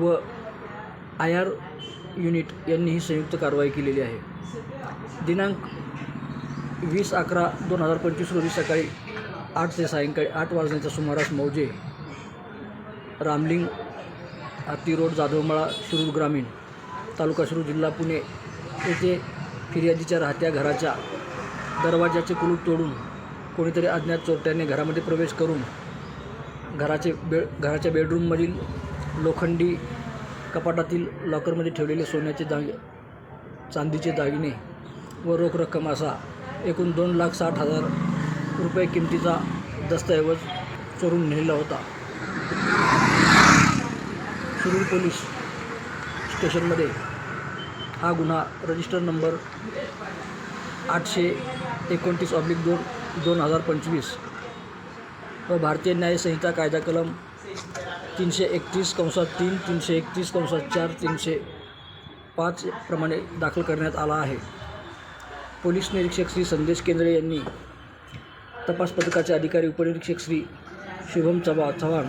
व I R unit यांनी ही संयुक्त कारवाई केलेली आहे. दिनांक वीस अकरा दोन हजार पंचवीस रोजी सकाळी आठ ते सायंकाळी आठ वाजण्याच्या सुमारास मौजे रामलिंग हाती रोड जाधवमळा शिरूर ग्रामीण तालुका शिरूर जिल्हा पुणे येथे फिर्यादीच्या राहत्या घराच्या दरवाजाचे कुलूप तोडून कोणीतरी अज्ञात चोरट्याने घरामध्ये प्रवेश करून घराचे बे घराच्या बेडरूममधील लोखंडी कपाटातील लॉकरमध्ये ठेवलेले सोन्याचे दाग चांदीचे दागिने व रोख रक्कम असा एकूण दोन लाख साठ हजार रुपये किमतीचा दस्तऐवज चोरून नेलेला होता. शिरूर पोलीस स्टेशनमध्ये हा गुन्हा रजिस्टर नंबर आठशे एकोणतीस ऑब्लिक दोन दोन हजार पंचवीस व भारतीय न्यायसंहिता कायदा कलम तीनशे एकतीस कंसात तीन तीनशे एकतीस कंसात चार तीनशे पाच प्रमाणे दाखल करण्यात आला आहे. पोलीस निरीक्षक श्री संदेश केंद्रे यांनी तपास पथकाचे अधिकारी उपनिरीक्षक श्री शुभम चबा चव्हाण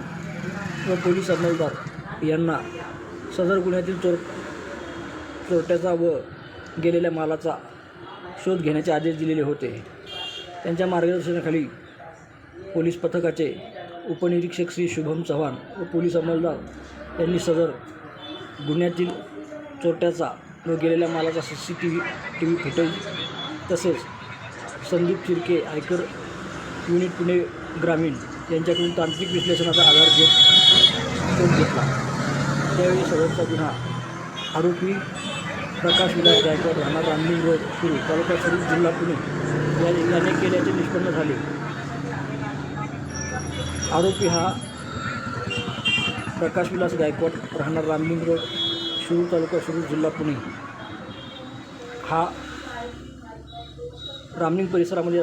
व पोलीस अंमलदार यांना सदर गुन्ह्यातील चोर चोरट्याचा व गेलेल्या मालाचा शोध घेण्याचे आदेश दिलेले होते. त्यांच्या मार्गदर्शनाखाली पोलीस पथकाचे उपनिरीक्षक श्री शुभम चव्हाण व पोलीस अंमलदार यांनी सदर गुन्ह्यातील चोरट्याचा व गेलेल्या मालाचा C C T V T V footage तसेच संदीप चिरके आयकर युनिट पुणे ग्रामीण यांच्याकडून तांत्रिक विश्लेषणाचा आधार घेत शोध घेतला. त्यावेळी सदरचा गुन्हा आरोपी प्रकाश विलास गायकवाड राहणार रामलिंग रोड सुरू तालुका सुरू जिल्हा पुणे या याने केल्याचे निष्पन्न झाले. आरोपी हा प्रकाश विलास गायकवाड राहणार रामलिंग रोड शिरूर तालुका शिरूर जिल्हा पुणे. हा रामलिंग परिसरामध्ये